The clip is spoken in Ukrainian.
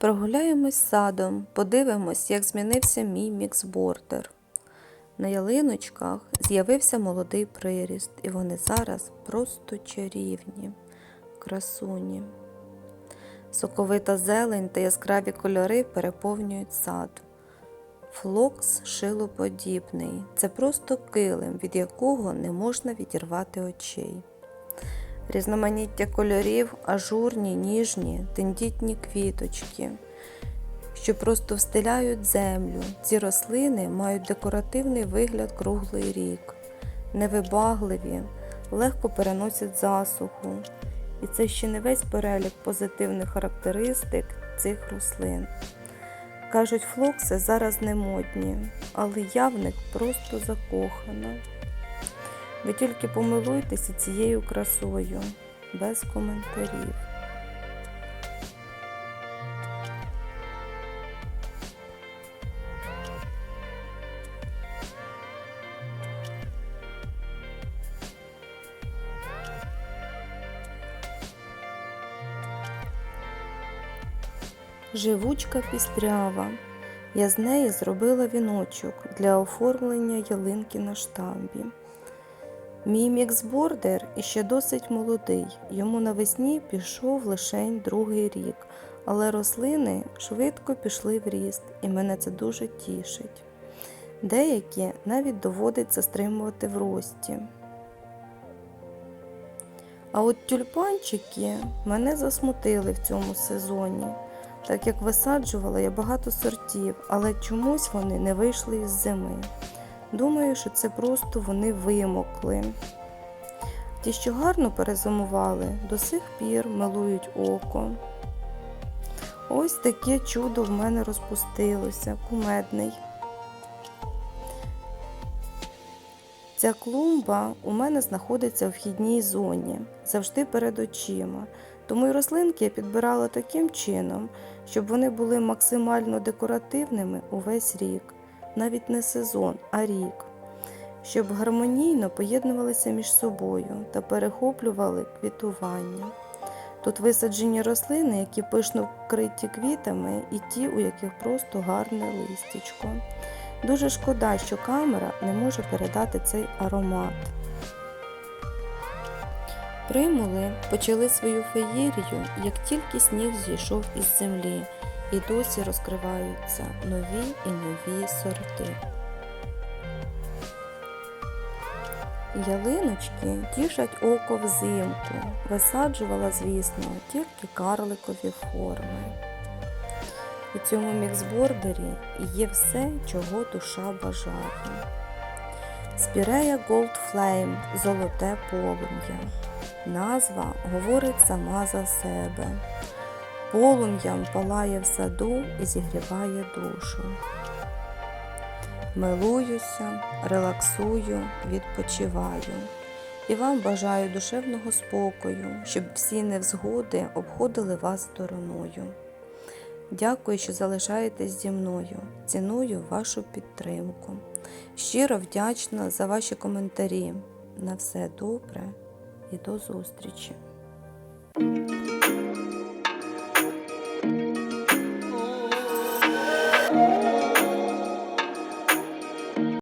Прогуляємось садом, подивимось, як змінився мій міксбордер. На ялиночках з'явився молодий приріст, і вони зараз просто чарівні, красуні. Соковита зелень та яскраві кольори переповнюють сад. Флокс шилоподібний. Це просто килим, від якого не можна відірвати очей. Різноманіття кольорів, ажурні, ніжні, тендітні квіточки, що просто встиляють землю. Ці рослини мають декоративний вигляд круглий рік, невибагливі, легко переносять засуху. І це ще не весь перелік позитивних характеристик цих рослин. Кажуть, флокси зараз не модні, але я в них просто закохана. Ви тільки помилуйтеся цією красою, без коментарів. Живучка пістрява. Я з неї зробила віночок для оформлення ялинки на штамбі. Мій міксбордер іще досить молодий, йому навесні пішов лишень другий рік, але рослини швидко пішли в ріст, і мене це дуже тішить. Деякі навіть доводиться стримувати в рості. А от тюльпанчики мене засмутили в цьому сезоні, так як висаджувала я багато сортів, але чомусь вони не вийшли із зими. Думаю, що це просто вони вимокли. Ті, що гарно перезимували, до сих пір милують око. Ось таке чудо в мене розпустилося, кумедний. Ця клумба у мене знаходиться в вхідній зоні, завжди перед очима. Тому й рослинки я підбирала таким чином, щоб вони були максимально декоративними увесь рік навіть не сезон, а рік, щоб гармонійно поєднувалися між собою та перехоплювали квітування. Тут висаджені рослини, які пишно вкриті квітами, і ті, у яких просто гарне листячко. Дуже шкода, що камера не може передати цей аромат. Примули почали свою феєрію, як тільки сніг зійшов із землі і досі розкриваються нові і нові сорти. Ялиночки тішать око взимку, висаджувала, звісно, тільки карликові форми. У цьому міксбордері є все, чого душа бажає. Спірея Gold Flame – золоте полум'я. Назва говорить сама за себе. Полум'ям палає в саду і зігріває душу. Милуюся, релаксую, відпочиваю. І вам бажаю душевного спокою, щоб всі невзгоди обходили вас стороною. Дякую, що залишаєтесь зі мною. Ціную вашу підтримку. Щиро вдячна за ваші коментарі. На все добре і до зустрічі!